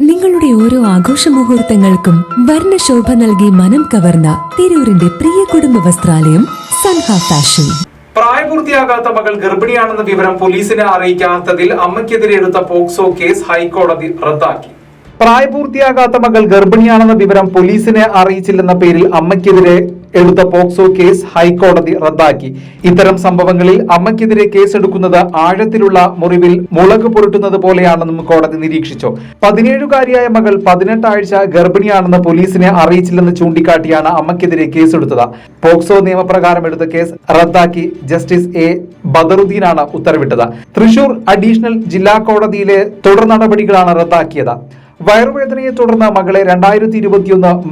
നിങ്ങളുടെ ഓരോ ആഘോഷ മുഹൂർത്തങ്ങൾക്കും വർണശോഭ നൽകി മനം കവർന്ന തിരൂരിന്റെ പ്രിയ കുടുംബ വസ്ത്രാലയം സൻഹ ഫാഷൻ. പ്രായപൂർത്തിയാകാത്ത മകൾ ഗർഭിണിയാണെന്ന വിവരം പോലീസിനെ അറിയിക്കാത്തതിൽ അമ്മയ്ക്കെതിരെ എടുത്ത പോക്സോ കേസ് ഹൈക്കോടതി റദ്ദാക്കി. പ്രായപൂർത്തിയാകാത്ത മകൾ ഗർഭിണിയാണെന്ന വിവരം പോലീസിനെ അറിയിച്ചില്ലെന്ന പേരിൽ അമ്മയ്ക്കെതിരെ എടുത്ത പോക്സോ കേസ് ഹൈക്കോടതി റദ്ദാക്കി. ഇത്തരം സംഭവങ്ങളിൽ അമ്മയ്ക്കെതിരെ കേസെടുക്കുന്നത് ആഴത്തിലുള്ള മുറിവിൽ മുളക് പുരട്ടുന്നത് പോലെയാണെന്നും കോടതി നിരീക്ഷിച്ചു. പതിനേഴുകാരിയായ മകൾ പതിനെട്ടാഴ്ച ഗർഭിണിയാണെന്ന് പോലീസിനെ അറിയിച്ചില്ലെന്ന് ചൂണ്ടിക്കാട്ടിയാണ് അമ്മയ്ക്കെതിരെ കേസെടുത്തത്. പോക്സോ നിയമപ്രകാരം എടുത്ത കേസ് റദ്ദാക്കി ജസ്റ്റിസ് എ. ബദറുദ്ദീനാണ് ഉത്തരവിട്ടത്. തൃശൂർ അഡീഷണൽ ജില്ലാ കോടതിയിലെ തുടർ നടപടികളാണ് റദ്ദാക്കിയത്. വയറുവേദനയെ തുടർന്ന് മകളെ രണ്ടായിരത്തി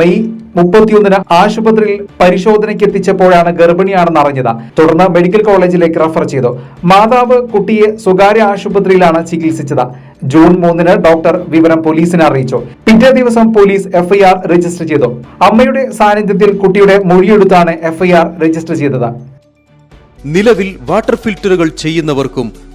മെയ് മുപ്പത്തിയൊന്നിന് ആശുപത്രിയിൽ പരിശോധനയ്ക്ക് എത്തിച്ചപ്പോഴാണ് ഗർഭിണിയാണെന്ന് അറിഞ്ഞത്. തുടർന്ന് മെഡിക്കൽ കോളേജിലേക്ക് റഫർ ചെയ്തു. മാതാവ് കുട്ടിയെ സ്വകാര്യ ആശുപത്രിയിലാണ് ചികിത്സിച്ചത്. ജൂൺ മൂന്നിന് ഡോക്ടർ വിവരം പോലീസിനെ അറിയിച്ചു. പിറ്റേ ദിവസം പോലീസ് എഫ്ഐആർ രജിസ്റ്റർ ചെയ്തു. അമ്മയുടെ സാന്നിധ്യത്തിൽ കുട്ടിയുടെ മൊഴിയെടുത്താണ് എഫ്ഐആർ രജിസ്റ്റർ ചെയ്തത്. നിലവിൽ വാട്ടർ ഫിൽറ്ററുകൾ ചെയ്യുന്നവർക്കും